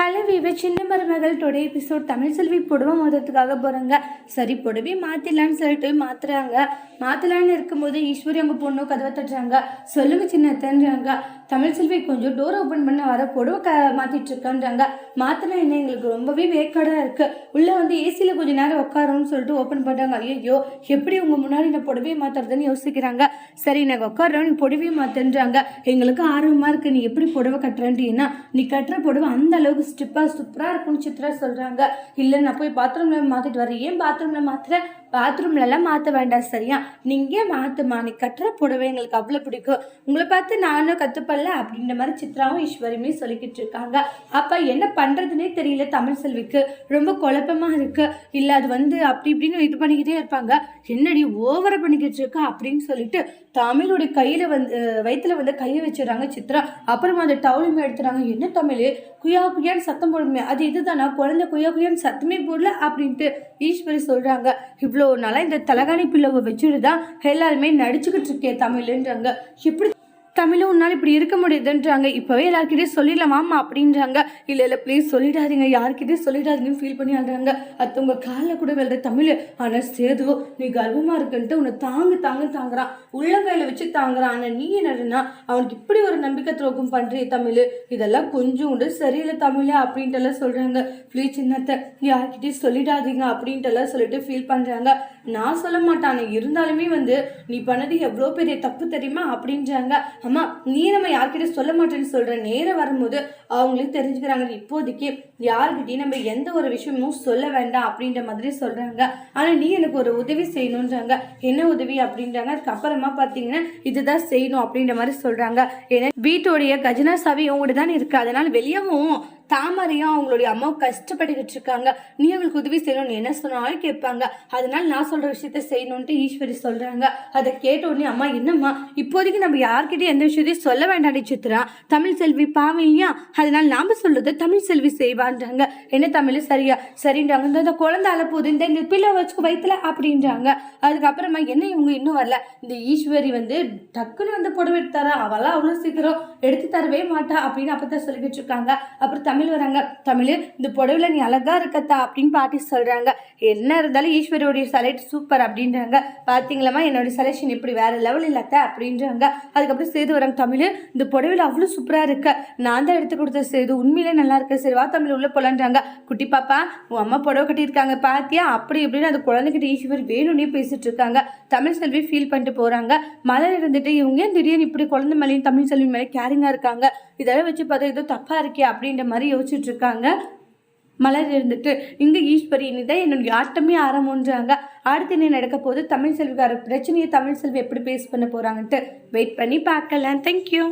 Hello வீவே சின்ன மருமகள் today episode Tamil செல்வி புடவை மாதத்துக்காக போகிறாங்க சரி புடவை மாற்றிடலான்னு சொல்லிட்டு மாற்றுறாங்க மாற்றலான்னு இருக்கும்போது ஈஸ்வரி அவங்க பொண்ணு கதவை தட்டுறாங்க. சொல்லுங்க சின்னத்தன்றாங்க தமிழ் செல்வி கொஞ்சம் டோர் ஓப்பன் பண்ண வர புடவை க மாற்றிட்டு இருக்கான்றாங்க. மாற்றினா என்ன? எங்களுக்கு ரொம்பவே வேக்காடாக இருக்குது உள்ளே வந்து ஏசியில் கொஞ்சம் நேரம் உட்காரோன்னு சொல்லிட்டு ஓப்பன் பண்ணுறாங்க ஐயோ எப்படி உங்கள் முன்னாடி நான் புடவையை மாற்றுறதுன்னு யோசிக்கிறாங்க. சரி நாங்கள் உட்காரோம் நீ புடவையை மாற்றுன்றாங்க எங்களுக்கு ஆர்வமாக இருக்குது நீ எப்படி புடவை கட்டுறேன்ட்டீங்கன்னா நீ கட்டுற புடவை அந்த அளவுக்கு ஸ்டிப்பாக சூப்பராக இருக்கும்னு சித்ரா சொல்கிறாங்க இல்லை நான் போய் பாத்ரூமில் மாற்றிட்டு வரேன். ஏன் பாத்ரூமில் மாற்றுறேன் பாத்ரூம்லலாம் மாற்ற வேண்டாம் சரியா? நீங்கள் மாற்றுமா நீ கட்டுற புடவை எங்களுக்கு அவ்வளோ பிடிக்கும். உங்களை பார்த்து நானும் கற்றுப்படல அப்படின்ற மாதிரி சித்ராவும் ஈஸ்வரியுமே சொல்லிக்கிட்டு இருக்காங்க. அப்போ என்ன பண்ணுறதுனே தெரியல தமிழ் செல்விக்கு. ரொம்ப குழப்பமாக இருக்குது இல்லை அது வந்து அப்படி இப்படின்னு இது பண்ணிக்கிட்டே இருப்பாங்க. என்னடி ஓவரை பண்ணிக்கிட்டு இருக்கா? அப்படின்னு சொல்லிட்டு தமிழோட கையில் வந்து வயிற்றுல வந்து கையை வச்சிடறாங்க சித்ரா. அப்புறமா அந்த டவுலுமே எடுத்துறாங்க. என்ன தமிழ்? குயா குயான்னு சத்தம் போடுமே. அது இதுதானா? குழந்தை குயா குயான்னு சத்தமே போடல அப்படின்ட்டு ஈஸ்வரி சொல்கிறாங்க இவ்வளோ நாளாக இந்த தலகாணி பிள்ளவை வச்சுட்டு தான் எல்லாருமே நடிச்சுக்கிட்டு இருக்கேன் தமிழ்ன்றாங்க. இப்படி தமிழும் உன்னால் இப்படி இருக்க முடியுதுன்றாங்க. இப்போவே எல்லாருக்கிட்டையும் சொல்லிடலாமாம்மா அப்படின்றாங்க. இல்லை இல்லை ப்ளீஸ் சொல்லிடாதீங்க. யார்கிட்டயும் சொல்லிடாதீங்கன்னு ஃபீல் பண்ணி ஆடுறாங்க அது உங்கள் காலில் கூட வெல்ற தமிழ் ஆனால் சேதுவோ நீ கர்வமாக இருக்குன்ட்டு உன்னை தாங்கு தாங்கு தாங்குறான் உள்ளங்கையில் வச்சு தாங்குறான் ஆனால் நீ என்னன்னா அவனுக்கு இப்படி ஒரு நம்பிக்கை துரோகம் பண்ணுறிய தமிழ். இதெல்லாம் கொஞ்சம் உண்டு சரியில்லை தமிழ் அப்படின்ட்டு எல்லாம் சொல்கிறாங்க ப்ளீஸ் சின்னத்தை யார்கிட்டயும் சொல்லிடாதீங்க அப்படின்ட்டு எல்லாம் சொல்லிட்டு ஃபீல் பண்ணுறாங்க நான் சொல்ல மாட்டானே இருந்தாலுமே வந்து நீ பண்ணது எவ்வளோ பெரிய தப்பு தெரியுமா? அப்படின்றாங்க. அம்மா நீ நம்ம யார்கிட்ட சொல்ல மாட்டேன்னு சொல்கிற நேரம் வரும்போது அவங்களே தெரிஞ்சுக்கிறாங்க. இப்போதைக்கு யாருக்கிட்டையும் நம்ம எந்த ஒரு விஷயமும் சொல்ல வேண்டாம் அப்படின்ற மாதிரி சொல்கிறாங்க ஆனால் நீ எனக்கு ஒரு உதவி செய்யணுன்றாங்க என்ன உதவி அப்படின்றாங்க. அதுக்கப்புறமா பார்த்தீங்கன்னா இதுதான் செய்யணும் அப்படின்ற மாதிரி சொல்கிறாங்க ஏன்னா வீட்டோடைய கஜனா சாவி உங்கள்கிட்ட தான் இருக்குது அதனால் வெளியவும் தாமரையும் அவங்களுடைய அம்மாவும் கஷ்டப்பட்டுக்கிட்டு இருக்காங்க. நீ அவங்களுக்கு உதவி செய்யணும்னு என்ன சொன்னாலும் கேட்பாங்க. அதனால நான் சொல்ற விஷயத்த செய்யணும்ட்டு ஈஸ்வரி சொல்றாங்க. அதை கேட்ட உடனே அம்மா என்னம்மா? இப்போதைக்கு நம்ம யார்கிட்டயும் எந்த விஷயத்தையும் சொல்ல வேண்டாடி சித்ரா. தமிழ் செல்வி பாவம் இல்லையா? அதனால நாம சொல்றது தமிழ் செல்வி செய்வான்றாங்க. என்ன தமிழ்? சரியா? சரின்றாங்க. இந்த குழந்தை அழப்போகுது இந்த இந்த பிள்ளை வச்சுக்க வயிற்றுல அப்படின்றாங்க. அதுக்கப்புறமா என்ன இவங்க இன்னும் வரல. இந்த ஈஸ்வரி வந்து டக்குன்னு வந்து புடவை எடுத்தாரா? அவெல்லாம் அவ்வளோ சீக்கிரம் எடுத்து தரவே மாட்டா அப்படின்னு அப்பதான் சொல்லிக்கிட்டு இருக்காங்க. அப்புறம் தமிழ் தமிழ் வராங்க. தமிழ் இந்த புடவையில் நீ அழகாக இருக்கத்தா அப்படின்னு பாட்டி சொல்கிறாங்க என்ன இருந்தாலும் ஈஸ்வரியோடைய செலக்ட் சூப்பர் அப்படின்றாங்க. பாத்தீங்களாமா என்னோட செலெக்ஷன் இப்படி வேறு லெவல் இல்லத்த அப்படின்றாங்க. அதுக்கப்புறம் சேது வராங்க. தமிழ் இந்த புடவையில் அவ்வளோ சூப்பராக இருக்க. நான் தான் எடுத்து கொடுத்த சேது. உண்மையிலே நல்லா இருக்கு. சரி வா தமிழ் உள்ளே போலான்றாங்க. குட்டி பாப்பா உன் அம்மா புடவை கட்டியிருக்காங்க. பார்த்தியா அப்படி இப்படின்னு அந்த குழந்தைகிட்ட ஈஸ்வரி வேணும்னே பேசிட்டு இருக்காங்க. தமிழ் செல்வி ஃபீல் பண்ணிட்டு போகிறாங்க மலர் இருந்துட்டு இவங்க திடீர்னு இப்படி குழந்தை மேலேயும் தமிழ் செல்வி மேலே கேரிங்காக இருக்காங்க? இதெல்லாம் வச்சு பார்த்தா ஏதோ தப்பாக இருக்கே அப்படின்ற மாதிரி யோசிச்சுட்டு இருக்காங்க மலர் இருந்துட்டு இங்கே ஈஸ்வரி தான் என்னுடைய ஆட்டமே ஆரம்பன்றாங்க அடுத்து என்ன நடக்க போகுது? தமிழ் செல்விக்கார பிரச்சனையை தமிழ் செல்வி எப்படி பேஸ் பண்ண போகிறாங்கன்ட்டு வெயிட் பண்ணி பார்க்கலாம். தேங்க்யூ